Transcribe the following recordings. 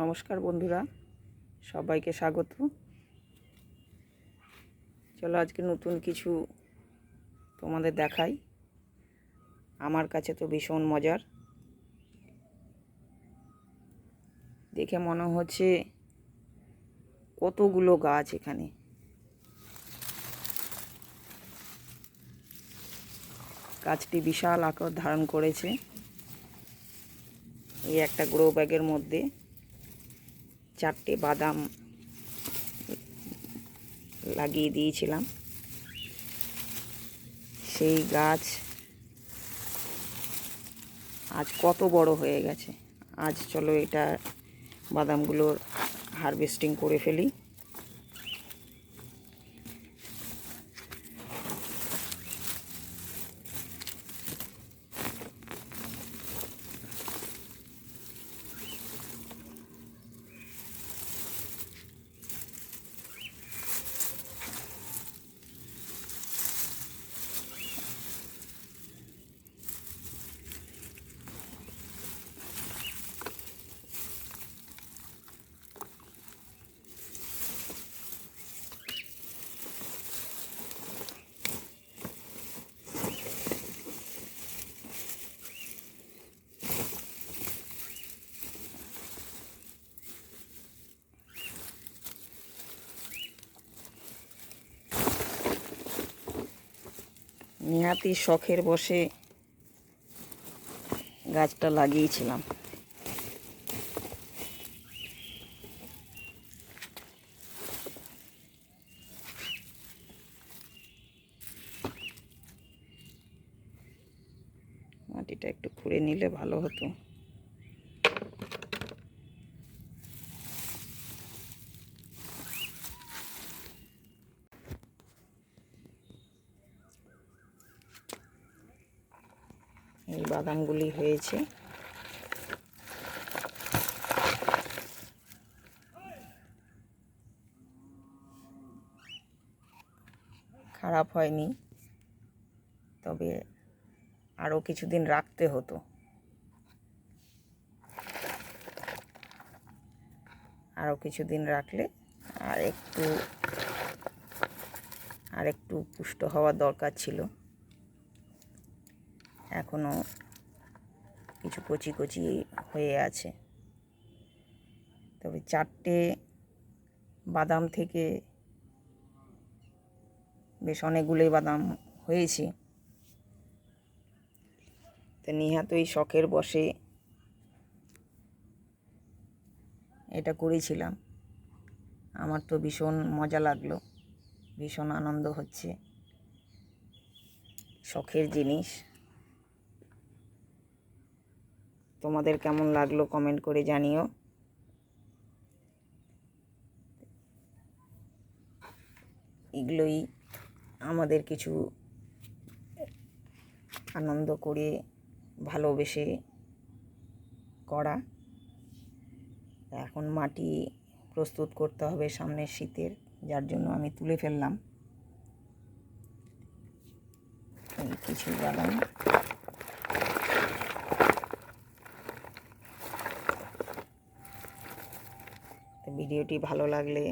নমস্কার বন্ধুরা, সবাইকে স্বাগত। চলো আজকে নতুন কিছু তোমাদের দেখাই। আমার কাছে তো ভীষণ মজার। দেখে মনে হচ্ছে কতগুলো গাছ এখানে। গাছটি বিশাল আকার ধারণ করেছে। এই একটা গ্রো ব্যাগের মধ্যে চারটে বাদাম লাগিয়ে দিয়েছিলাম। সেই গাছ আজ কত বড় হয়ে গেছে। আজ চলো এটা বাদামগুলোর হারভেস্টিং করে ফেলি। নিহাতি শখের বসে গাছটা লাগিয়েছিলাম। মাটিটা একটু খুঁড়ে নিলে ভালো হতো। এই বাদামগুলি হয়েছে। খারাপ হয়নি, তবে আরও কিছুদিন রাখতে হতো। আরও কিছুদিন রাখলে আর একটু আর একটু পুষ্ট হওয়ার দরকার ছিল। এখনও কিছু কচি কচি হয়ে আছে। তবে চারটে বাদাম থেকে বেশ অনেকগুলোই বাদাম হয়েছে। তো নিহাতই শখের বসে এটা করেছিলাম। আমার তো ভীষণ মজা লাগল, ভীষণ আনন্দ হচ্ছে। শখের জিনিস। তোমাদের কেমন লাগল কমেন্ট করে জানিও। এগুলোই আমাদের কিছু আনন্দ করে ভালোবেসে করা। এখন মাটি প্রস্তুত করতে হবে সামনের শীতের, যার জন্য আমি তুলে ফেললাম। কিছু বাদাম। ভিডিওটি ভালো লাগলে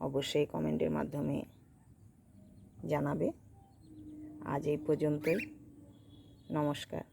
অবশ্যই কমেন্টের মাধ্যমে জানাবে। আজ এই পর্যন্তই। নমস্কার।